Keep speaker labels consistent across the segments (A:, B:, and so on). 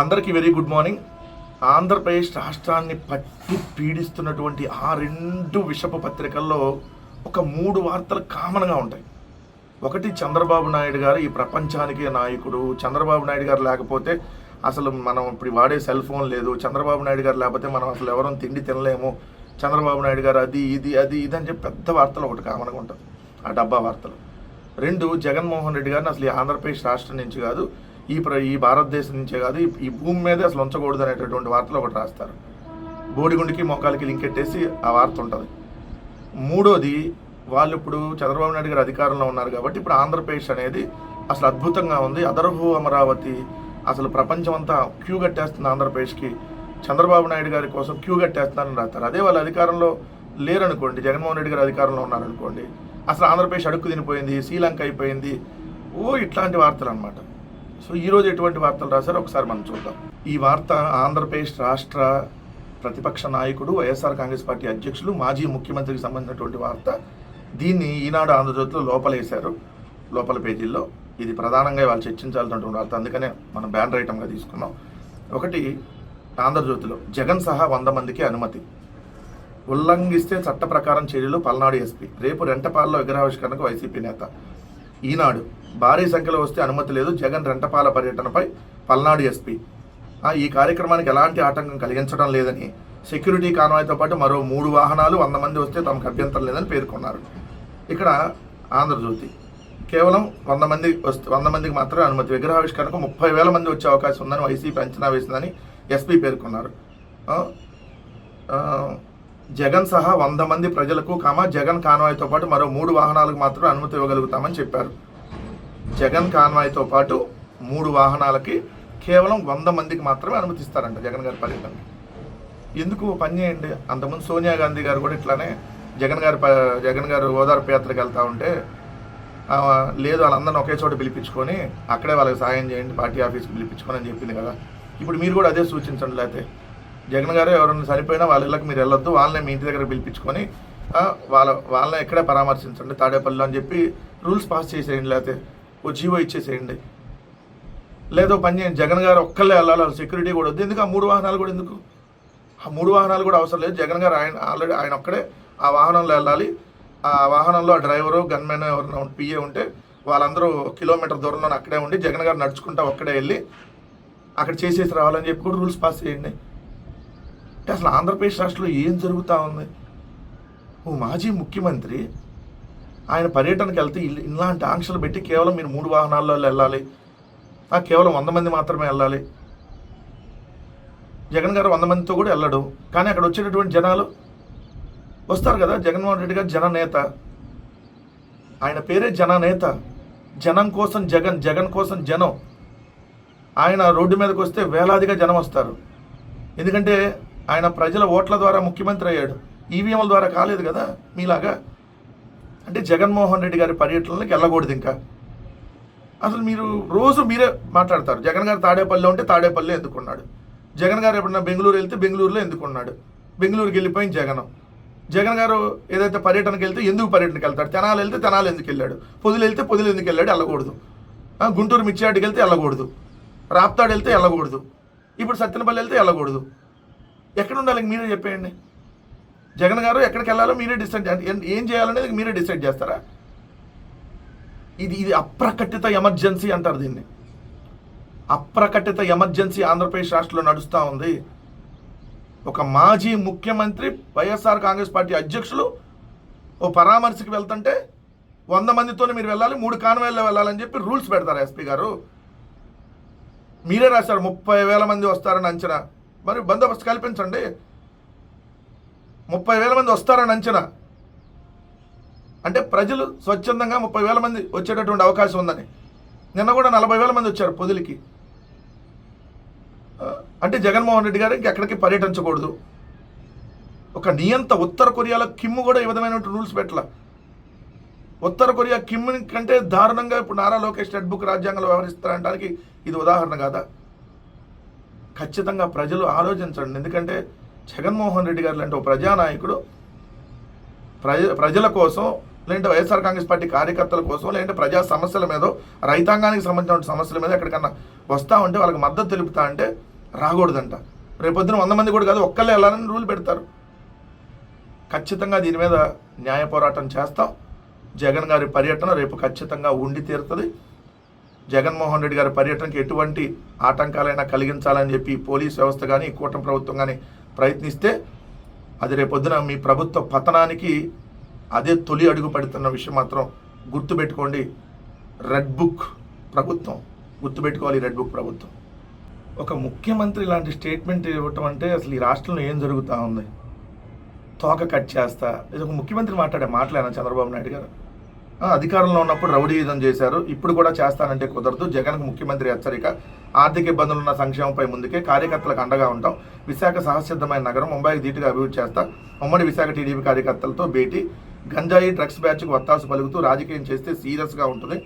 A: అందరికీ very good morning. Andhra Pradesh రాష్ట్రాన్ని పట్టి పీడిస్తున్నటువంటి ఆ రెండు విషపు పత్రికల్లో ఒక మూడు వార్తలు కామన్గా ఉంటాయి. ఒకటి చంద్రబాబు నాయుడు గారు ఈ ప్రపంచానికి నాయకుడు. చంద్రబాబు నాయుడు గారు లేకపోతే అసలు మనం ఇప్పుడు వాడే సెల్ ఫోన్ లేదు. చంద్రబాబు నాయుడు గారు లేకపోతే మనం అసలు ఎవరం తిండి తినలేము. చంద్రబాబు నాయుడు గారు అది ఇది అది ఇది అని చెప్పి పెద్ద వార్తలు ఒకటి కామన్గా ఉంటుంది ఆ డబ్బా వార్తలు. రెండు జగన్మోహన్ రెడ్డి గారిని అసలు ఈ ఆంధ్రప్రదేశ్ రాష్ట్రం నుంచి కాదు ఈ ప్ర ఈ భారతదేశం నుంచే కాదు ఈ- భూమి మీదే అసలు ఉంచకూడదు అనేటటువంటి వార్తలు ఒకటి రాస్తారు. బోడిగుండికి మోకాలకి లింక్ ఎట్టేసి ఆ వార్త ఉంటుంది. మూడోది వాళ్ళు ఇప్పుడు చంద్రబాబు నాయుడు గారు అధికారంలో ఉన్నారు కాబట్టి ఇప్పుడు ఆంధ్రప్రదేశ్ అనేది అసలు అద్భుతంగా ఉంది. అదర్హు అమరావతి అసలు ప్రపంచం అంతా క్యూ కట్టేస్తుంది ఆంధ్రప్రదేశ్కి. చంద్రబాబు నాయుడు గారి కోసం క్యూ కట్టేస్తున్నారని రాస్తారు. అదే వాళ్ళు అధికారంలో లేరనుకోండి జగన్మోహన్ రెడ్డి గారు అధికారంలో ఉన్నారనుకోండి అసలు ఆంధ్రప్రదేశ్ అడుక్కు తినిపోయింది శ్రీలంక అయిపోయింది. ఓ ఇట్లాంటి వార్తలు అనమాట సో ఈరోజు ఎటువంటి వార్తలు రాశారో ఒకసారి మనం చూద్దాం. ఈ వార్త ఆంధ్రప్రదేశ్ రాష్ట్ర ప్రతిపక్ష నాయకుడు వైఎస్ఆర్ కాంగ్రెస్ పార్టీ అధ్యక్షులు మాజీ ముఖ్యమంత్రికి సంబంధించినటువంటి వార్త దీన్ని ఈనాడు ఆంధ్రజ్యోతిలో లోపలేశారు. లోపల పేజీల్లో ఇది ప్రధానంగా వాళ్ళు చర్చించాల్సినటువంటి వార్త. అందుకనే మనం బ్యానర్ ఐటమ్గా తీసుకున్నాం. ఒకటి ఆంధ్రజ్యోతిలో జగన్ సహా వంద మందికి అనుమతి. ఉల్లంఘిస్తే చట్ట ప్రకారం చర్యలు పల్నాడు ఎస్పీ. రేపు రెంటపాల్లో విగ్రహావిష్కరణకు వైసీపీ నేత. ఈనాడు భారీ సంఖ్యలో వస్తే అనుమతి లేదు. జగన్ రెంటపాల పర్యటనపై పల్నాడు ఎస్పీ. ఈ కార్యక్రమానికి ఎలాంటి ఆటంకం కలిగించడం లేదని సెక్యూరిటీ కాన్వాయ్తో పాటు మరో మూడు వాహనాలు వంద మంది వస్తే తమకు అభ్యంతరం లేదని పేర్కొన్నారు. ఇక్కడ ఆంధ్రజ్యోతి. కేవలం వంద మంది వస్తే వంద మందికి మాత్రమే అనుమతి విగ్రహావిష్కరణకు ముప్పై వేల మంది వచ్చే అవకాశం ఉందని వైసీపీ అంచనా వేసిందని ఎస్పీ పేర్కొన్నారు. జగన్ సహా వంద మంది ప్రజలకు కామ జగన్ కాన్వాయ్తో పాటు మరో మూడు వాహనాలకు మాత్రమే అనుమతి ఇవ్వగలుగుతామని చెప్పారు. జగన్ కాన్వాయ్తో పాటు మూడు వాహనాలకి కేవలం వంద మందికి మాత్రమే అనుమతిస్తారంట జగన్ గారి పర్యటనకి. ఎందుకు ఓ పని చేయండి? అంతకుముందు సోనియా గాంధీ గారు కూడా ఇట్లానే జగన్ గారి జగన్ గారు ఓదార్పు యాత్రకు వెళ్తూ ఉంటే లేదు వాళ్ళందరిని ఒకే చోట పిలిపించుకొని అక్కడే వాళ్ళకి సాయం చేయండి పార్టీ ఆఫీస్కి పిలిపించుకొని అని చెప్పింది కదా. ఇప్పుడు మీరు కూడా అదే సూచించండి లేకపోతే జగన్ గారు ఎవరైనా సరిపోయినా వాళ్ళ ఇళ్ళకి మీరు వెళ్ళొద్దు వాళ్ళనే మీ ఇంటి దగ్గర పిలిపించుకొని వాళ్ళ వాళ్ళని ఎక్కడే పరామర్శించండి తాడేపల్లిలో అని చెప్పి రూల్స్ పాస్ చేసేయండి లేకపోతే ఓ జీవో ఇచ్చేసేయండి. లేదో పని చేయండి. జగన్ గారు ఒక్కళ్ళే వెళ్ళాలి సెక్యూరిటీ కూడా వద్దు. ఎందుకు? ఆ మూడు వాహనాలు కూడా ఎందుకు? ఆ మూడు వాహనాలు కూడా అవసరం లేదు. జగన్ గారు ఆయన ఆల్రెడీ ఆయన ఒక్కడే. ఆ వాహనంలో వెళ్ళాలి. ఆ వాహనంలో ఆ డ్రైవరు గన్మెన్ ఎవరైనా పిఏ ఉంటే వాళ్ళందరూ కిలోమీటర్ దూరంలో అక్కడే ఉండి జగన్ గారు నడుచుకుంటా ఒక్కడే వెళ్ళి అక్కడ చేసేసి రావాలని చెప్పి కూడా రూల్స్ పాస్ చేయండి. అంటే అసలు ఆంధ్రప్రదేశ్ రాష్ట్రంలో ఏం జరుగుతూ ఉంది? ఓ మాజీ ముఖ్యమంత్రి ఆయన పర్యటనకు వెళ్తే ఇలాంటి ఆంక్షలు పెట్టి కేవలం మీరు మూడు వాహనాల్లో వెళ్ళాలి. ఆ, కేవలం వంద మంది మాత్రమే వెళ్ళాలి. జగన్ గారు వంద మందితో కూడా వెళ్ళడు. కానీ అక్కడ వచ్చేటటువంటి జనాలు వస్తారు కదా జగన్మోహన్ రెడ్డి గారు జననేత ఆయన పేరే జననేత జనం కోసం జగన్ జగన్ కోసం జనం. ఆయన రోడ్డు మీదకి వస్తే వేలాదిగా జనం వస్తారు. ఎందుకంటే ఆయన ప్రజల ఓట్ల ద్వారా ముఖ్యమంత్రి అయ్యాడు. ఈవీఎంల ద్వారా కాలేదు కదా మీలాగా. అంటే జగన్మోహన్ రెడ్డి గారి పర్యటనలకు వెళ్ళకూడదు ఇంకా. అసలు మీరు రోజు మీరే మాట్లాడతారు. జగన్ గారు తాడేపల్లిలో ఉంటే తాడేపల్లి ఎందుకున్నాడు? జగన్ గారు ఎప్పుడన్నా బెంగళూరు వెళ్తే బెంగళూరులో ఎందుకున్నాడు? బెంగళూరుకి వెళ్ళిపోయింది జగన్. జగన్ గారు ఏదైతే పర్యటనకు వెళ్తే ఎందుకు పర్యటనకు వెళ్తాడు తెనాలి వెళ్తే తెనాలి ఎందుకు వెళ్ళాడు? పొదులు వెళ్తే పొదులు ఎందుకు వెళ్ళాడు? వెళ్ళకూడదు. గుంటూరు మిర్చియాటికి వెళ్తే వెళ్ళకూడదు. రాప్తాడు వెళ్తే వెళ్ళకూడదు. ఇప్పుడు సత్యనపల్లి వెళ్తే వెళ్ళకూడదు. ఎక్కడ ఉండాలి? మీరే చెప్పేయండి. జగన్ గారు ఎక్కడికి వెళ్ళాలో మీరే డిసైడ్ ఏం చేయాలనేది మీరే డిసైడ్ చేస్తారా? ఇది ఇది అప్రకటిత ఎమర్జెన్సీ అంటారు దీన్ని. అప్రకటిత ఎమర్జెన్సీ ఆంధ్రప్రదేశ్ రాష్ట్రంలో నడుస్తూ ఉంది. ఒక మాజీ ముఖ్యమంత్రి వైఎస్ఆర్ కాంగ్రెస్ పార్టీ అధ్యక్షులు ఓ పరామర్శకి వెళ్తుంటే వంద మందితోనే మీరు వెళ్ళాలి మూడు కాన్వాయిల్లో వెళ్ళాలని చెప్పి రూల్స్ పెడతారు ఎస్పీ గారు. మీరే రాశారు ముప్పై వేల మంది వస్తారని అంచనా. మరి బందోబస్తు కల్పించండి. ముప్పై వేల మంది వస్తారని అంచనా. అంటే ప్రజలు స్వచ్ఛందంగా ముప్పై వేల మంది వచ్చేటటువంటి అవకాశం ఉందని. నిన్న కూడా నలభై వేల మంది వచ్చారు పొదిలికి. అంటే జగన్మోహన్ రెడ్డి గారు ఇంకెక్కడికి పర్యటించకూడదు. ఒక నియంత ఉత్తర కొరియాలో కిమ్ కూడా ఈ విధమైన రూల్స్ పెట్టాల. ఉత్తర కొరియా కిమ్ కంటే దారుణంగా ఇప్పుడు నారా లోకేష్ రెడ్ బుక్ రాజ్యాంగంలో వ్యవహరిస్తారనడానికి ఇది ఉదాహరణ కాదా? ఖచ్చితంగా ప్రజలు ఆలోచించండి. ఎందుకంటే జగన్మోహన్ రెడ్డి గారు లాంటి ఒక ప్రజానాయకుడు ప్రజ ప్రజల కోసం లేదంటే వైఎస్ఆర్ కాంగ్రెస్ పార్టీ కార్యకర్తల కోసం లేదంటే ప్రజా సమస్యల మీద రైతాంగానికి సంబంధించిన సమస్యల మీద ఎక్కడికన్నా వస్తా ఉంటే వాళ్ళకి మద్దతు తెలుపుతా అంటే రాకూడదంట. రేపొద్దున వంద మంది కూడా కాదు ఒక్కళ్ళే వెళ్ళాలని రూల్ పెడతారు. ఖచ్చితంగా దీని మీద న్యాయ పోరాటం చేస్తాం. జగన్ గారి పర్యటన రేపు ఖచ్చితంగా ఉండి తీరుతుంది. జగన్మోహన్ రెడ్డి గారి పర్యటనకి ఎటువంటి ఆటంకాలైనా కలిగించాలని చెప్పి పోలీస్ వ్యవస్థ కానీ కూటమి ప్రభుత్వం కానీ ప్రయత్నిస్తే అది రేపొద్దున మీ ప్రభుత్వ పతనానికి అదే తొలి అడుగు పడుతున్న విషయం మాత్రం గుర్తుపెట్టుకోండి. రెడ్ బుక్ ప్రభుత్వం. గుర్తుపెట్టుకోవాలి రెడ్ బుక్ ప్రభుత్వం. ఒక ముఖ్యమంత్రి ఇలాంటి స్టేట్మెంట్ ఇవ్వటం అంటే అసలు ఈ రాష్ట్రంలో ఏం జరుగుతూ ఉంది? తోక కట్ చేస్తా. ఇది ఒక ముఖ్యమంత్రి మాట్లాడే మాట్లాడినా చంద్రబాబు నాయుడు గారు? అధికారంలో ఉన్నప్పుడు రౌడీయుధం చేశారు. ఇప్పుడు కూడా చేస్తానంటే కుదరదు. జగన్కు ముఖ్యమంత్రి హెచ్చరిక. ఆర్థిక ఇబ్బందులు ఉన్న సంక్షేమంపై ముందుకే కార్యకర్తలకు అండగా ఉంటాం. విశాఖ సహసిద్ధమైన నగరం ముంబైకి ధీటుగా అభివృద్ధి చేస్తా. ఉమ్మడి విశాఖ టీడీపీ కార్యకర్తలతో భేటీ. గంజాయి డ్రగ్స్ బ్యాచ్కు వత్తాసు పలుకుతూ రాజకీయం చేస్తే సీరియస్గా ఉంటుంది.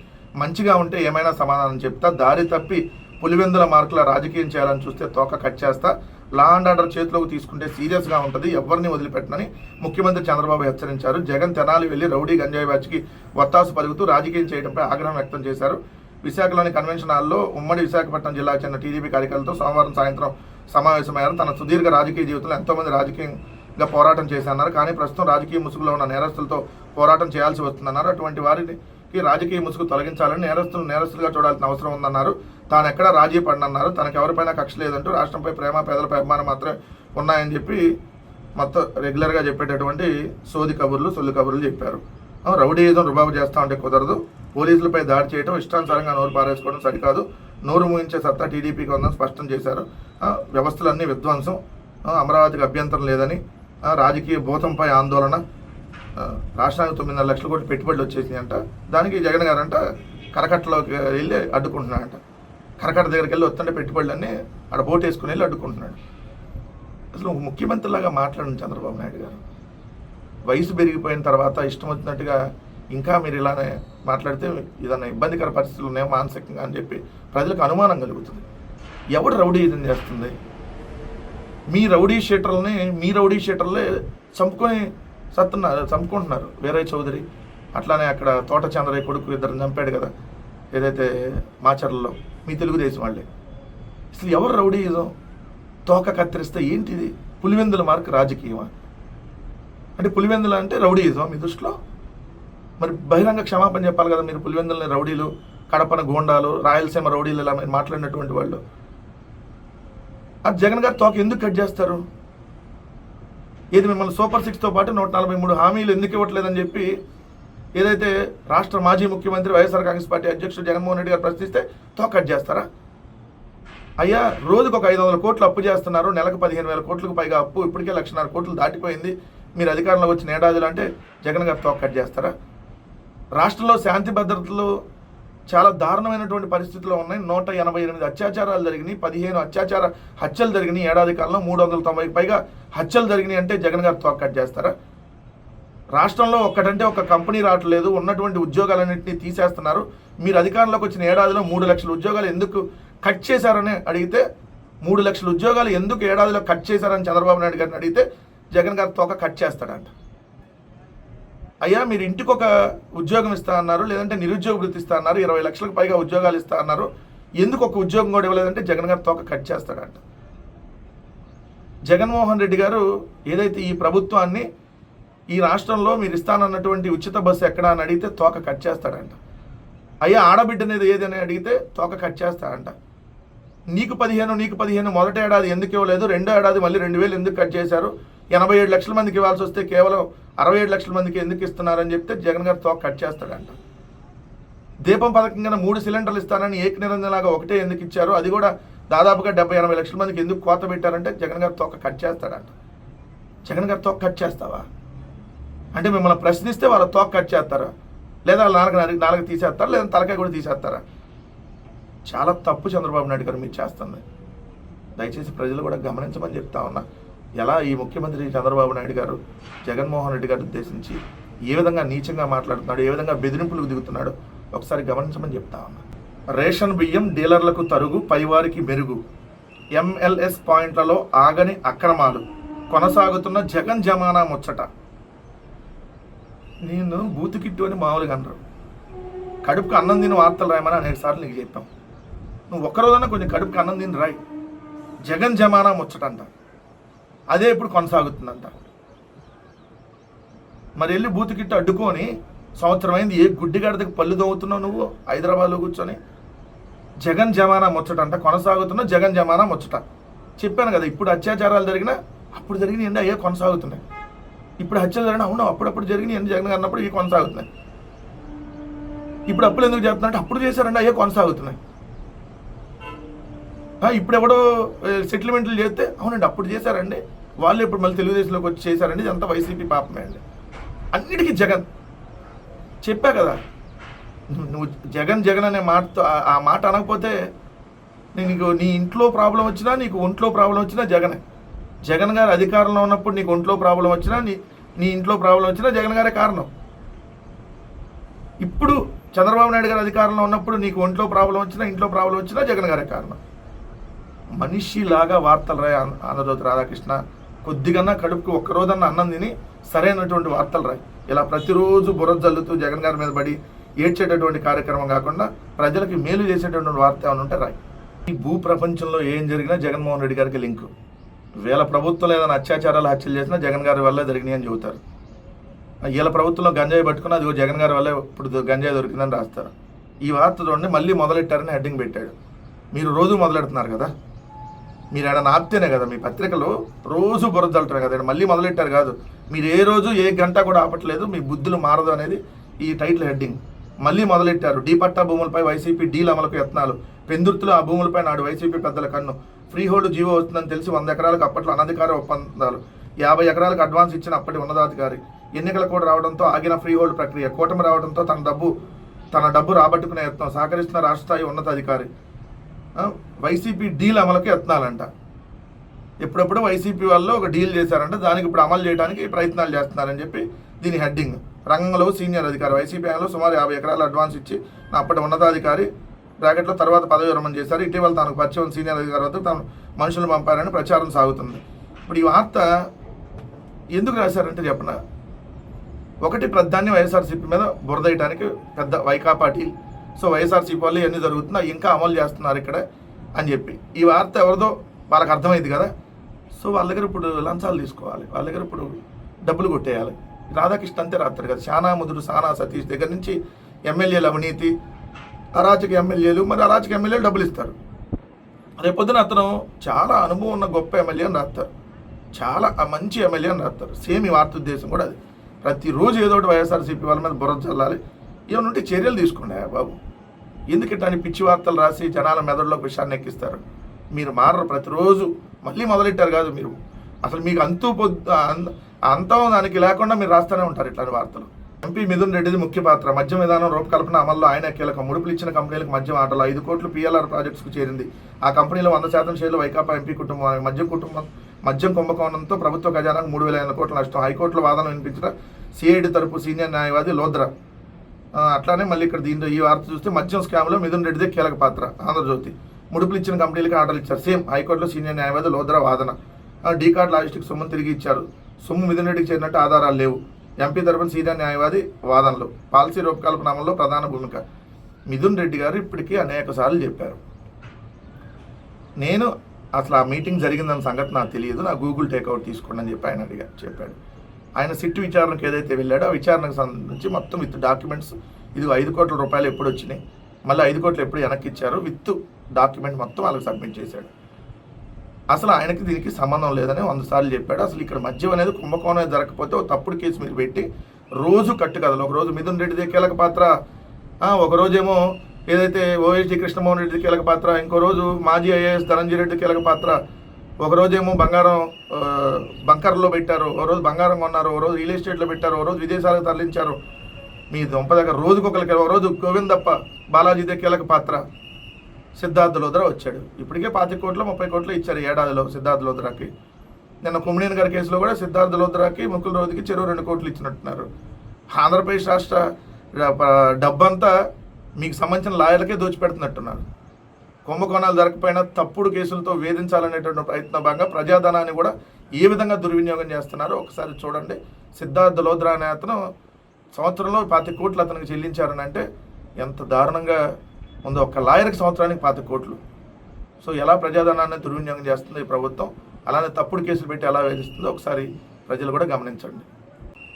A: మంచిగా ఉంటే ఏమైనా సమాధానం చెప్తా. దారి తప్పి పులివెందుల మార్కుల రాజకీయం చేయాలని చూస్తే తోక కట్ చేస్తా. లా అండ్ ఆర్డర్ చేతిలోకి తీసుకుంటే సీరియస్గా ఉంటుంది ఎవరిని వదిలిపెట్టనని ముఖ్యమంత్రి చంద్రబాబు హెచ్చరించారు. జగన్ తెనాలి వెళ్ళి రౌడీ గంజాయి బ్యాచ్కి వత్తాసు పలుకుతూ రాజకీయం చేయడంపై ఆగ్రహం వ్యక్తం చేశారు. విశాఖలోని కన్వెన్షన్ హాల్లో ఉమ్మడి విశాఖపట్నం జిల్లాకు చెందిన టీడీపీ కార్యకర్తలతో సోమవారం సాయంత్రం సమావేశమయ్యారు. తన సుదీర్ఘ రాజకీయ జీవితంలో ఎంతోమంది రాజకీయంగా పోరాటం చేశారన్నారు. కానీ ప్రస్తుతం రాజకీయ ముసుగులో ఉన్న నేరస్తులతో పోరాటం చేయాల్సి వస్తుందన్నారు. అటువంటి వారికి రాజకీయ ముసుగు తొలగించాలని నేరస్తులు నేరస్తులుగా చూడాల్సిన అవసరం ఉందన్నారు. తాను ఎక్కడ రాజీ పడినన్నారు. తనకు ఎవరిపైనా కక్ష లేదంటూ రాష్ట్రంపై ప్రేమ పేదలపై అభిమానం మాత్రమే ఉన్నాయని చెప్పి మొత్తం రెగ్యులర్గా చెప్పేటటువంటి సోది కబుర్లు సొల్లు కబుర్లు చెప్పారు. ఆ, రౌడీయిజం రుబాబు చేస్తా ఉంటే కుదరదు. పోలీసులపై దాడి చేయడం ఇష్టానుసారంగా నోరు పారేసుకోవడం సరికాదు. నోరు ముగించే సత్తా టీడీపీకి ఉందని స్పష్టం చేశారు. వ్యవస్థలన్నీ విధ్వంసం. అమరావతికి అభ్యంతరం లేదని రాజకీయ భూతంపై ఆందోళన రాష్ట్రానికి తొమ్మిదిన్నర లక్షల కోట్లు పెట్టుబడులు వచ్చేసినాయంట. దానికి జగన్ గారంట కరకట్టలోకి వెళ్ళి అడ్డుకుంటున్నాడంట కరకట్ట దగ్గరికి వెళ్ళి వస్తుంటే పెట్టుబడులన్నీ ఆడ బోట్ వేసుకుని వెళ్ళి అడ్డుకుంటున్నాడు. అసలు ముఖ్యమంత్రిలాగా మాట్లాడండి చంద్రబాబు నాయుడు గారు. వయసు పెరిగిపోయిన తర్వాత ఇష్టం వచ్చినట్టుగా ఇంకా మీరు ఇలానే మాట్లాడితే ఏదైనా ఇబ్బందికర పరిస్థితులు ఉన్నాయో మానసికంగా అని చెప్పి ప్రజలకు అనుమానం కలుగుతుంది. ఎవడు రౌడీ ఇదని చేస్తుంది? మీ రౌడీ షీటర్లని మీ రౌడీ షీటర్లే చంపుకొని సత్తున్నారు చంపుకుంటున్నారు వేరే చౌదరి. అట్లానే అక్కడ తోట చంద్రయ్య కొడుకు ఇద్దరిని చంపాడు కదా ఏదైతే మాచర్లలో. మీ తెలుగుదేశం వాళ్ళే. అసలు ఎవరు రౌడీయిజం తోక కత్తిరిస్తే ఏంటిది? పులివెందుల మార్క్ రాజకీయమా? అంటే పులివెందుల అంటే రౌడీయిజం మీ దృష్టిలో? మరి బహిరంగ క్షమాపణ చెప్పాలి కదా మీరు పులివెందులని రౌడీలు కడపన గోండాలు రాయలసీమ రౌడీలు ఇలా మాట్లాడినటువంటి వాళ్ళు. ఆ జగన్ గారు తోక ఎందుకు కట్ చేస్తారు? ఇది మిమ్మల్ని సూపర్ సిక్స్తో పాటు నూట నలభై మూడు హామీలు ఎందుకు ఇవ్వట్లేదని చెప్పి ఏదైతే రాష్ట్ర మాజీ ముఖ్యమంత్రి వైఎస్ఆర్ కాంగ్రెస్ పార్టీ అధ్యక్షుడు జగన్మోహన్ రెడ్డి గారు ప్రశ్నిస్తే తోక కట్ చేస్తారా? అయ్యా రోజుకు ఒక ఐదు వందల కోట్లు అప్పు చేస్తున్నారు నెలకు పదిహేను వేల కోట్లకు పైగా అప్పు ఇప్పటికే లక్షన్నర కోట్లు దాటిపోయింది. మీరు అధికారంలో వచ్చిన ఏడాదిలో అంటే జగన్ గారు తోక కట్ చేస్తారా? రాష్ట్రంలో శాంతి భద్రతలు చాలా దారుణమైనటువంటి పరిస్థితుల్లో ఉన్నాయి. నూట ఎనభై ఎనిమిది అత్యాచారాలు జరిగినాయి పదిహేను అత్యాచార హత్యలు జరిగినాయి. ఏడాది కాలంలో మూడు వందల తొంభైకి పైగా హత్యలు జరిగినాయి అంటే జగన్ గారు తోక కట్ చేస్తారా? రాష్ట్రంలో ఒక్కటంటే ఒక కంపెనీ రావట్లేదు ఉన్నటువంటి ఉద్యోగాలన్నింటినీ తీసేస్తున్నారు. మీరు అధికారంలోకి వచ్చిన ఏడాదిలో మూడు లక్షల ఉద్యోగాలు ఎందుకు కట్ చేశారని అడిగితే మూడు లక్షల ఉద్యోగాలు ఎందుకు ఏడాదిలో కట్ చేశారని చంద్రబాబు నాయుడు గారిని అడిగితే జగన్ గారి తోక కట్ చేస్తాడంట. అయ్యా మీరు ఇంటికి ఒక ఉద్యోగం ఇస్తా అన్నారు లేదంటే నిరుద్యోగ వృత్తి ఇస్తా అన్నారు ఇరవై లక్షలకు పైగా ఉద్యోగాలు ఇస్తా అన్నారు ఎందుకు ఒక ఉద్యోగం కూడా ఇవ్వలేదంటే జగన్ గారి తోక కట్ చేస్తాడంట. జగన్మోహన్ రెడ్డి గారు ఏదైతే ఈ ప్రభుత్వాన్ని ఈ రాష్ట్రంలో మీరు ఇస్తానన్నటువంటి ఉచిత బస్సు ఎక్కడ అని అడిగితే తోక కట్ చేస్తాడంట. అయ్యా ఆడబిడ్డనేది ఏదని అడిగితే తోక కట్ చేస్తాడంట. నీకు పదిహేను నీకు పదిహేను మొదటి ఏడాది ఎందుకు ఇవ్వలేదు రెండో ఏడాది మళ్ళీ రెండు వేలు ఎందుకు కట్ చేశారు ఎనభై ఏడు లక్షల మందికి ఇవ్వాల్సి వస్తే కేవలం అరవై ఏడు లక్షల మందికి ఎందుకు ఇస్తున్నారని చెప్తే జగన్ గారు తోక కట్ చేస్తాడంట. దీపం పథకం కింద మూడు సిలిండర్లు ఇస్తానని ఏక నిరంజనలాగా ఒకటే ఎందుకు ఇచ్చారు అది కూడా దాదాపుగా డెబ్బై ఎనభై లక్షల మందికి ఎందుకు కోత పెట్టారంటే జగన్ గారు తోక కట్ చేస్తాడంట. జగన్ గారు తోక కట్ చేస్తావా? అంటే మిమ్మల్ని ప్రశ్నిస్తే వాళ్ళ తోక కట్ చేస్తారా? లేదా వాళ్ళ నాలుగు నాలుగు తీసేస్తారా? లేదా తలకాయ కూడా తీసేస్తారా? చాలా తప్పు చంద్రబాబు నాయుడు గారు మీరు చేస్తుంది. దయచేసి ప్రజలు కూడా గమనించమని చెప్తా ఉన్నా. ఎలా ఈ ముఖ్యమంత్రి చంద్రబాబు నాయుడు గారు జగన్మోహన్ రెడ్డి గారు ఉద్దేశించి ఏ విధంగా నీచంగా మాట్లాడుతున్నాడు ఏ విధంగా బెదిరింపులకు దిగుతున్నాడు ఒకసారి గమనించమని చెప్తా ఉన్నా. రేషన్ బియ్యం డీలర్లకు తరుగు పైవారికి మెరుగు. ఎంఎల్ఎస్ పాయింట్లలో ఆగని అక్రమాలు. కొనసాగుతున్న జగన్ జమానా ముచ్చట. నేను బూతు కిట్టు అని మామూలుగా అనరు. కడుపుకు అన్నం తిని వార్తలు రాయమని అనేక సార్లు నీకు చెప్పాం. నువ్వు ఒక్కరోజన్నా కొంచెం కడుపుకి అన్నం తిని రాయి. జగన్ జమానా ముచ్చటంట. అదే ఇప్పుడు కొనసాగుతుందంట. మరి వెళ్ళి బూతుకిట్టు అడ్డుకొని సంవత్సరం అయింది ఏ గుడ్డిగాడికి పళ్ళు దవ్వుతున్నావు నువ్వు? హైదరాబాద్లో కూర్చొని. జగన్ జమానా ముచ్చటంట కొనసాగుతున్నావు జగన్ జమానా ముచ్చట. చెప్పాను కదా ఇప్పుడు అత్యాచారాలు జరిగినా అప్పుడు జరిగిన ఎండ అయ్యే కొనసాగుతున్నాయి. ఇప్పుడు హత్యలు జరిగిన అవును? అప్పుడప్పుడు జరిగిన ఎండ జగన్ అన్నప్పుడు ఇవి కొనసాగుతున్నాయి. ఇప్పుడు అప్పులు ఎందుకు చెప్తున్నట్టు అప్పుడు చేశారండి అయ్యే కొనసాగుతున్నాయి. ఇప్పుడు ఎవడో సెటిల్మెంట్లు చేస్తే అవునండి అప్పుడు చేశారండి. వాళ్ళు ఇప్పుడు మళ్ళీ తెలుగుదేశంలోకి వచ్చి చేశారండి ఇదంతా వైసీపీ పాపమే అండి. అన్నిటికీ జగన్. చెప్పా కదా నువ్వు- నువ్వు జగన్ జగన్ అనే మాటతో ఆ- మాట అనకపోతే నీకు నీ ఇంట్లో ప్రాబ్లం వచ్చినా నీకు ఒంట్లో ప్రాబ్లం వచ్చినా జగనే. జగన్ గారు అధికారంలో ఉన్నప్పుడు నీకు ఒంట్లో ప్రాబ్లం వచ్చినా నీ నీ ఇంట్లో ప్రాబ్లం వచ్చినా జగన్ గారే కారణం. ఇప్పుడు చంద్రబాబు నాయుడు గారు అధికారంలో ఉన్నప్పుడు నీకు ఒంట్లో ప్రాబ్లం వచ్చినా ఇంట్లో ప్రాబ్లం వచ్చినా జగన్ గారే కారణం. మనిషిలాగా వార్తలు రాయి ఆంధ్రజ్యోతి రాధాకృష్ణ. కొద్దిగన్నా కడుపుకి ఒక్క రోజన్నా అన్నం తిని సరైనటువంటి వార్తలు రాయి. ఇలా ప్రతిరోజు బుర్ర జల్లుతూ జగన్ గారి మీద పడి ఏడ్చేటటువంటి కార్యక్రమం కాకుండా ప్రజలకి మేలు చేసేటటువంటి వార్త ఏమైనా ఉంటే రాయి. ఈ భూ ప్రపంచంలో ఏం జరిగినా జగన్మోహన్ రెడ్డి గారికి లింకు. వీళ్ళ ప్రభుత్వం ఏదైనా అత్యాచారాలు హత్యలు చేసినా జగన్ గారి వల్లే జరిగినాయి అని చెబుతారు వీళ్ళ ప్రభుత్వంలో గంజాయి పట్టుకుని అదిగో జగన్ గారి వల్లే ఇప్పుడు గంజాయి దొరికిందని రాస్తారు. ఈ వార్త చూడండి మళ్ళీ మొదలెట్టారని హెడ్డింగ్ పెట్టాడు. మీరు రోజు మొదలెడుతున్నారు కదా? మీరు ఏడన్నా ఆపితేనే కదా మీ పత్రికలో రోజు బురదలుతారు కదా మళ్ళీ మొదలెట్టారు కాదు. మీరు ఏ రోజు ఏ గంట కూడా ఆపట్లేదు మీ బుద్ధులు మారదు అనేది ఈ టైటిల్ హెడ్డింగ్. మళ్ళీ మొదలెట్టారు డీ పట్టా భూములపై వైసీపీ డీల్ అమలుకు యత్నాలు. పెందుర్తులు ఆ భూములపై నాడు వైసీపీ పెద్దల కన్ను. ఫ్రీ హోల్డ్ జీవో వస్తుందని తెలిసి వంద ఎకరాలకు అప్పట్లో అనధికార ఒప్పందాలు. యాభై ఎకరాలకు అడ్వాన్స్ ఇచ్చిన అప్పటి ఉన్నతాధికారి. ఎన్నికల కూడా రావడంతో ఆగిన ఫ్రీ హోల్డ్ ప్రక్రియ. కూటమి రావడంతో తన డబ్బు తన డబ్బు రాబట్టుకునే యత్నం. సహకరిస్తున్న రాష్ట్ర స్థాయి ఉన్నతాధికారి. వైసీపీ డీల్ అమలుకి యత్నాలంట. ఎప్పుడప్పుడు వైసీపీ వాళ్ళు ఒక డీల్ చేశారంట. దానికి ఇప్పుడు అమలు చేయడానికి ప్రయత్నాలు చేస్తున్నారని చెప్పి దీని హెడ్డింగ్. రంగంలో సీనియర్ అధికారి వైసీపీ ఆయనలో సుమారు యాభై ఎకరాల అడ్వాన్స్ ఇచ్చి నా అప్పటి ఉన్నతాధికారి బ్రాకెట్లో తర్వాత పదవి విరమణ చేశారు. ఇటీవల తనకు పరిచయం సీనియర్ అధికారులతో తను మనుషులు పంపారని ప్రచారం సాగుతుంది. ఇప్పుడు ఈ వార్త ఎందుకు రాశారంటే చెప్పన? ఒకటి ప్రధాని వైఎస్ఆర్సీపీ మీద బురదేయడానికి పెద్ద వైకాపాటి సో వైఎస్ఆర్సీపీ వాళ్ళు ఇవన్నీ జరుగుతున్నా ఇంకా అమలు చేస్తున్నారు ఇక్కడ అని చెప్పి. ఈ వార్త ఎవరిదో వాళ్ళకి అర్థమైంది కదా. సో వాళ్ళ దగ్గర ఇప్పుడు లంచాలు తీసుకోవాలి. వాళ్ళ దగ్గర ఇప్పుడు డబ్బులు కొట్టేయాలి. రాధాకృష్ణ అంతే రాస్తారు కదా. శానా ముదురు సానా సతీష్ దగ్గర నుంచి ఎమ్మెల్యేలు అవినీతి అరాచక ఎమ్మెల్యేలు మరి అరాచక ఎమ్మెల్యేలు డబ్బులు ఇస్తారు. రేపొద్దున అతను చాలా అనుభవం ఉన్న గొప్ప ఎమ్మెల్యే అని రాస్తారు. చాలా మంచి ఎమ్మెల్యే అని రాస్తారు. సేమ్ ఈ వార్త ఉద్దేశం కూడా అది. ప్రతిరోజు ఏదో ఒకటి వైఎస్ఆర్సీపీ వాళ్ళ మీద బుర్ర చల్లాలి. ఏమైనా ఉంటే చర్యలు తీసుకోండి బాబు. ఎందుకు ఇట్లాంటి పిచ్చి వార్తలు రాసి జనాల మెదడులోకి విషయాన్ని ఎక్కిస్తారు. మీరు మారరు ప్రతిరోజు. మళ్ళీ మొదలెట్టారు కాదు మీరు. అసలు మీకు అంతు పొద్దు అంతం దానికి లేకుండా మీరు రాస్తూనే ఉంటారు ఇట్లాంటి వార్తలు. ఎంపీ మిథున్ రెడ్డిది ముఖ్య పాత్ర. మద్యం విధానం రూపకల్పన అమల్లో ఆయన కీలక. ముడుపులు ఇచ్చిన కంపెనీలకు మద్యం ఆటలు ఐదు కోట్లు పిఎల్ఆర్ ప్రాజెక్ట్స్కు చేరింది. ఆ కంపెనీలో వంద శాతం షేర్లు వైకాపా ఎంపీ కుటుంబం మద్యం కుటుంబం మద్యం కుంభకోణంతో ప్రభుత్వ ఖజానాకు మూడు వేల ఐదు కోట్ల నష్టం. హైకోర్టులో వాదన వినిపించిన సిఐడి తరపు సీనియర్ న్యాయవాది లోద్రా. అట్లానే మళ్ళీ ఇక్కడ దీంట్లో ఈ వార్త చూస్తే మద్యం స్కామ్లో మిథున్ రెడ్డిదే కీలక పాత్ర ఆంధ్రజ్యోతి. ముడుపులు ఇచ్చిన కంపెనీలకు ఆర్డర్లు ఇచ్చారు. సేమ్ హైకోర్టులో సీనియర్ న్యాయవాది లోద్రా వాదన. డీకార్డ్ లాజిస్టిక్ సొమ్మును తిరిగి ఇచ్చారు. సొమ్ము మిథున్ రెడ్డికి చేరినట్టు ఆధారాలు లేవు. ఎంపీ తరపున సీనియర్ న్యాయవాది వాదనలు. పాలసీ రూపకల్పన అమల్లో ప్రధాన భూమిక. మిథున్ రెడ్డి గారు ఇప్పటికీ అనేక సార్లు చెప్పారు. నేను అసలు ఆ మీటింగ్ జరిగిందన్న సంగతి నాకు తెలియదు. నా గూగుల్ టేక్అవుట్ తీసుకోండి అని చెప్పి ఆయన అడిగా చెప్పాడు. ఆయన సిట్టు విచారణకు ఏదైతే వెళ్ళాడో ఆ విచారణకు సంబంధించి మొత్తం విత్ డాక్యుమెంట్స్. ఇది ఐదు కోట్ల రూపాయలు ఎప్పుడు వచ్చినాయి మళ్ళీ ఐదు కోట్లు ఎప్పుడు వెనక్కి ఇచ్చారు విత్ డాక్యుమెంట్ మొత్తం వాళ్ళకి సబ్మిట్ చేశాడు. అసలు ఆయనకి దీనికి సంబంధం లేదని వంద సార్లు చెప్పాడు. అసలు ఇక్కడ మద్యం అనేది కుంభకోణం జరగకపోతే ఒక తప్పుడు కేసు మీరు పెట్టి రోజు కట్టు కథలు ఒక రోజు మిథున్ రెడ్డిదే కీలక పాత్ర ఒకరోజేమో ఏదైతే ఓఎస్డి కృష్ణమోహన్ రెడ్డి కీలక పాత్ర ఇంకో రోజు మాజీ ఐఏఎస్ ధనంజయ రెడ్డి కీలక పాత్ర ఒకరోజేమో బంగారం బంకర్లో పెట్టారు ఓ రోజు బంగారం కొన్నారు ఓ రోజు రియల్ ఎస్టేట్లో పెట్టారు ఓ రోజు విదేశాలకు తరలించారు. మీ దొంప దగ్గర రోజుకొకరికి ఒక రోజు గోవిందప్ప బాలాజీదే కీలక పాత్ర. సిద్ధార్థ లోద్రా వచ్చాడు. ఇప్పటికే పాతి కోట్లు ముప్పై కోట్లు ఇచ్చారు ఏడాదిలో సిద్ధార్థ లోద్రాకి నిన్న కుమ్మినేని గారి కేసులో కూడా సిద్ధార్థ లోద్రాకి ముక్కుల రోజుకి చెరువు రెండు కోట్లు ఇచ్చినట్టున్నారు. ఆంధ్రప్రదేశ్ రాష్ట్ర డబ్బంతా మీకు సంబంధించిన లాయర్లకే దోచిపెడుతున్నట్టున్నారు. కుంభకోణాలు జరగకపోయినా తప్పుడు కేసులతో వేధించాలనేటువంటి ప్రయత్న భాగంగా ప్రజాధనాన్ని కూడా ఏ విధంగా దుర్వినియోగం చేస్తున్నారో ఒకసారి చూడండి. సిద్ధార్థ లోద్రా అనే అతను సంవత్సరంలో పాతి కోట్లు అతనికి చెల్లించారని అంటే ఎంత దారుణంగా ముందు ఒక లాయర్కి సంవత్సరానికి పాతి కోట్లు. సో ఎలా ప్రజాధనాన్ని దుర్వినియోగం చేస్తుంది ఈ ప్రభుత్వం? అలానే తప్పుడు కేసులు పెట్టి ఎలా వేధిస్తుందో ఒకసారి ప్రజలు కూడా గమనించండి.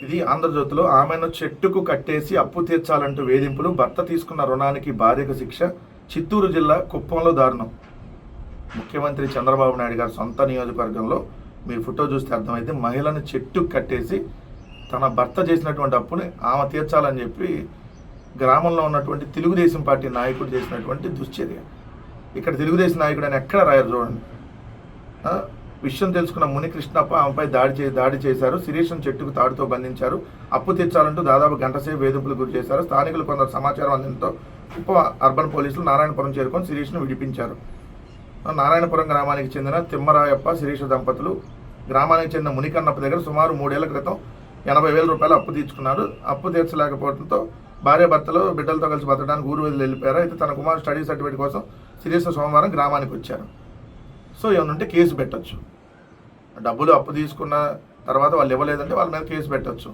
A: ఇది ఆంధ్రజ్యోతిలో ఆమెను చెట్టుకు కట్టేసి అప్పు తీర్చాలంటూ వేధింపులు భర్త తీసుకున్న రుణానికి భార్యకు శిక్ష చిత్తూరు జిల్లా కుప్పంలో దారుణం. ముఖ్యమంత్రి చంద్రబాబు నాయుడు గారి సొంత నియోజకవర్గంలో మీరు ఫోటో చూస్తే అర్థమైతే మహిళను చెట్టుకు కట్టేసి తన భర్త చేసినటువంటి అప్పుని ఆమె తీర్చాలని చెప్పి గ్రామంలో ఉన్నటువంటి తెలుగుదేశం పార్టీ నాయకుడు చేసినటువంటి దుశ్చర్య. ఇక్కడ తెలుగుదేశం నాయకుడు అని ఎక్కడ రాయారు చూడండి. విషయం తెలుసుకున్న ముని కృష్ణప్ప ఆమెపై దాడి చే దాడి చేశారు. శిరీషను చెట్టుకు తాడుతో బంధించారు. అప్పు తెచ్చాలంటూ దాదాపు గంటసేపు వేధింపులు గురి చేశారు. స్థానికులు కొందరు సమాచారం అందడంతో ఉప అర్బన్ పోలీసులు నారాయణపురం చేరుకొని శిరీష్ను విడిపించారు. నారాయణపురం గ్రామానికి చెందిన తిమ్మరాయప్ప శిరీష దంపతులు గ్రామానికి చెందిన మునికన్నప్ప దగ్గర సుమారు మూడేళ్ళ క్రితం ఎనభై వేల రూపాయలు అప్పు తీర్చుకున్నారు. అప్పు తీర్చలేకపోవడంతో భార్య భర్తలు బిడ్డలతో కలిసి బతకడానికి ఊరు వదిలి వెళ్ళిపోయారు. అయితే తన కుమారు స్టడీ సర్టిఫికేట్ కోసం సిరీస్ సోమవారం గ్రామానికి వచ్చారు. సో ఏమనుంటే కేసు పెట్టచ్చు. డబ్బులు అప్పు తీసుకున్న తర్వాత వాళ్ళు ఇవ్వలేదంటే వాళ్ళ మీద కేసు పెట్టచ్చు.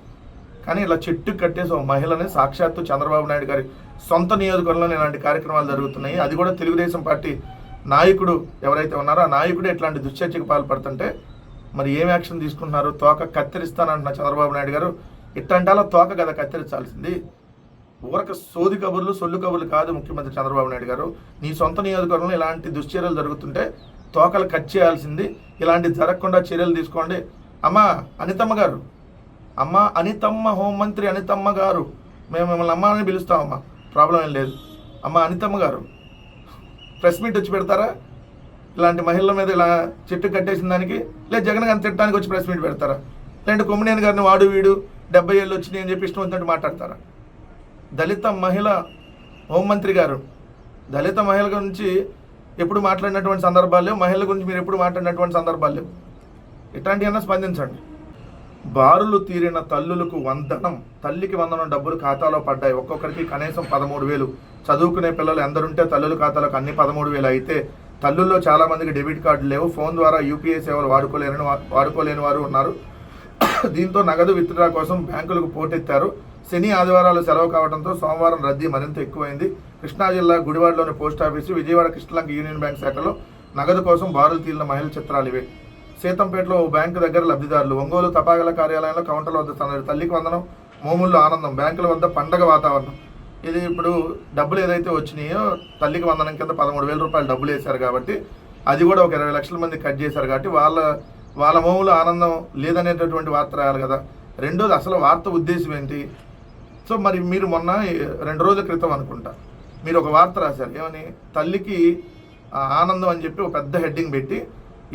A: కానీ ఇలా చెట్టు కట్టేసి ఒక మహిళని సాక్షాత్తు చంద్రబాబు నాయుడు గారి సొంత నియోజకవర్గంలో ఇలాంటి కార్యక్రమాలు జరుగుతున్నాయి. అది కూడా తెలుగుదేశం పార్టీ నాయకుడు ఎవరైతే ఉన్నారో ఆ నాయకుడు ఇట్లాంటి దుశ్చర్చకు పాల్పడుతుంటే మరి ఏం యాక్షన్ తీసుకుంటున్నారు? తోక కత్తిరిస్తానంటున్న చంద్రబాబు నాయుడు గారు. ఇట్టంటాలో తోక కదా కత్తిరించాల్సింది. ఊరక సోది కబుర్లు సొల్లు కబుర్లు కాదు ముఖ్యమంత్రి చంద్రబాబు నాయుడు గారు. నీ సొంత నియోజకవర్గంలో ఇలాంటి దుశ్చర్యలు జరుగుతుంటే తోకలు కట్ చేయాల్సింది. ఇలాంటి జరగకుండా చర్యలు తీసుకోండి. అమ్మ అనితమ్మ గారు. అమ్మ అనితమ్మ హోంమంత్రి అనితమ్మ గారు. మేము మిమ్మల్ని అమ్మ అని పిలుస్తామమ్మా ప్రాబ్లం ఏం లేదు. అమ్మ అనితమ్మ గారు. ప్రెస్ మీట్ వచ్చి పెడతారా? ఇలాంటి మహిళల మీద ఇలా చెట్టు కట్టేసిన దానికి? లేదు జగన్ గారిని తిట్టడానికి వచ్చి ప్రెస్ మీట్ పెడతారా? లేదంటే కొమ్మినేని గారిని వాడు వీడు డెబ్బై ఏళ్ళు వచ్చినాయి అని చెప్పి ఇష్టం వచ్చినట్టు మాట్లాడతారా? దళిత మహిళ హోంమంత్రి గారు. దళిత మహిళ గురించి ఎప్పుడు మాట్లాడినటువంటి సందర్భాలు లేవు. మహిళల గురించి మీరు ఎప్పుడు మాట్లాడినటువంటి సందర్భాలు లేవు. ఇట్లాంటివన్నా స్పందించండి. బారులు తీరిన తల్లులకు వందనం తల్లికి వందనం డబ్బులు ఖాతాలో పడ్డాయి. ఒక్కొక్కరికి కనీసం పదమూడు వేలు. చదువుకునే పిల్లలు ఎందరుంటే తల్లుల ఖాతాలకు అన్ని పదమూడు వేలు అయితే తల్లుల్లో చాలామందికి డెబిట్ కార్డు లేవు. ఫోన్ ద్వారా యూపీఐ సేవలు వాడుకోలేని వాడుకోలేని వారు ఉన్నారు. దీంతో నగదు విత్డ్రా కోసం బ్యాంకులకు పోటెత్తారు. శని ఆదివారాలు సెలవు కావడంతో సోమవారం రద్దీ మరింత ఎక్కువైంది. కృష్ణా జిల్లా గుడివాడలోని post office Vijayawada Krishnalanka Union Bank శాఖలో నగదు కోసం బారులు తీరిన మహిళల చిత్రాలు ఇవే. సీతంపేటలో ఓ బ్యాంకు దగ్గర లబ్ధిదారులు ఒంగోలు తపాగల కార్యాలయంలో కౌంటర్ల వద్ద తన తల్లికి వందనం మోముల్లో ఆనందం బ్యాంకుల వద్ద పండగ వాతావరణం. ఇది ఇప్పుడు డబ్బులు ఏదైతే వచ్చినాయో తల్లికి వందనం కింద పదమూడు వేల రూపాయలు డబ్బులు వేశారు కాబట్టి అది కూడా ఒక ఇరవై లక్షల మంది కట్ చేశారు కాబట్టి వాళ్ళ వాళ్ళ మోములు ఆనందం లేదనేటటువంటి వార్త రాయాలి కదా. రెండోది అసలు వార్త ఉద్దేశం ఏంటి? సో మరి మీరు మొన్న రెండు రోజుల క్రితం అనుకుంటా. మీరు ఒక వార్త రాశారు. ఏమని? తల్లికి ఆనందం అని చెప్పి ఒక పెద్ద హెడ్డింగ్ పెట్టి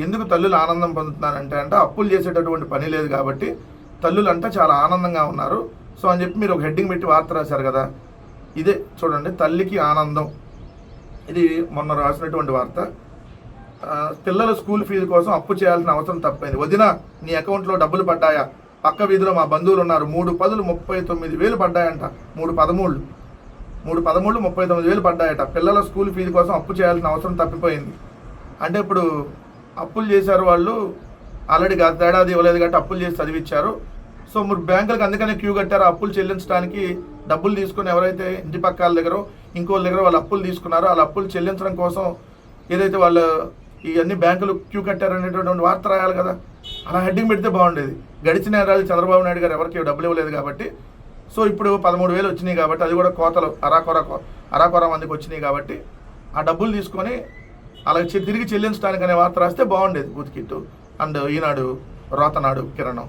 A: ఎందుకు తల్లులు ఆనందం పొందుతున్నారంటే అంటే అప్పులు చేసేటటువంటి పని లేదు కాబట్టి తల్లులు అంటే చాలా ఆనందంగా ఉన్నారు. సో అని చెప్పి మీరు ఒక హెడ్డింగ్ పెట్టి వార్త రాశారు కదా. ఇదే చూడండి తల్లికి ఆనందం. ఇది మొన్న రాసినటువంటి వార్త. పిల్లల స్కూల్ ఫీజు కోసం అప్పు చేయాల్సిన అవసరం తప్పైంది. వదిన నీ అకౌంట్లో డబ్బులు పడ్డాయా? పక్క వీధిలో మా బంధువులు ఉన్నారు మూడు పదులు ముప్పై తొమ్మిది వేలు పడ్డాయంట. మూడు పదమూళ్ళు. మూడు పదమూడు ముప్పై తొమ్మిది వేలు పడ్డాయట. పిల్లల స్కూల్ ఫీజు కోసం అప్పు చేయాల్సిన అవసరం తప్పిపోయింది. అంటే ఇప్పుడు అప్పులు చేశారు వాళ్ళు. ఆల్రెడీ గత ఏడాది ఇవ్వలేదు కాబట్టి అప్పులు చేసి చదివిచ్చారు. సో మీరు బ్యాంకులకు అందుకనే క్యూ కట్టారు. అప్పులు చెల్లించడానికి డబ్బులు తీసుకుని ఎవరైతే ఇంటి పక్కల దగ్గర ఇంకోళ్ళ దగ్గర వాళ్ళు అప్పులు తీసుకున్నారో వాళ్ళ అప్పులు చెల్లించడం కోసం ఏదైతే వాళ్ళు ఇవన్నీ బ్యాంకులు క్యూ కట్టారనేటటువంటి వార్త రాయాలి కదా. అలా హెడ్డింగ్ పెడితే బాగుండేది. గడిచిన ఏడాది చంద్రబాబు నాయుడు గారు ఎవరికి డబ్బులు ఇవ్వలేదు కాబట్టి సో ఇప్పుడు పదమూడు వేలు వచ్చినాయి కాబట్టి అది కూడా కోతలు అరాకొర అరాకొర మందికి వచ్చినాయి కాబట్టి ఆ డబ్బులు తీసుకొని అలా తిరిగి చెల్లించడానికి అనే వార్త రాస్తే బాగుండేది బూత్ కిట్టు. అండ్ ఈనాడు రోతనాడు కిరణం.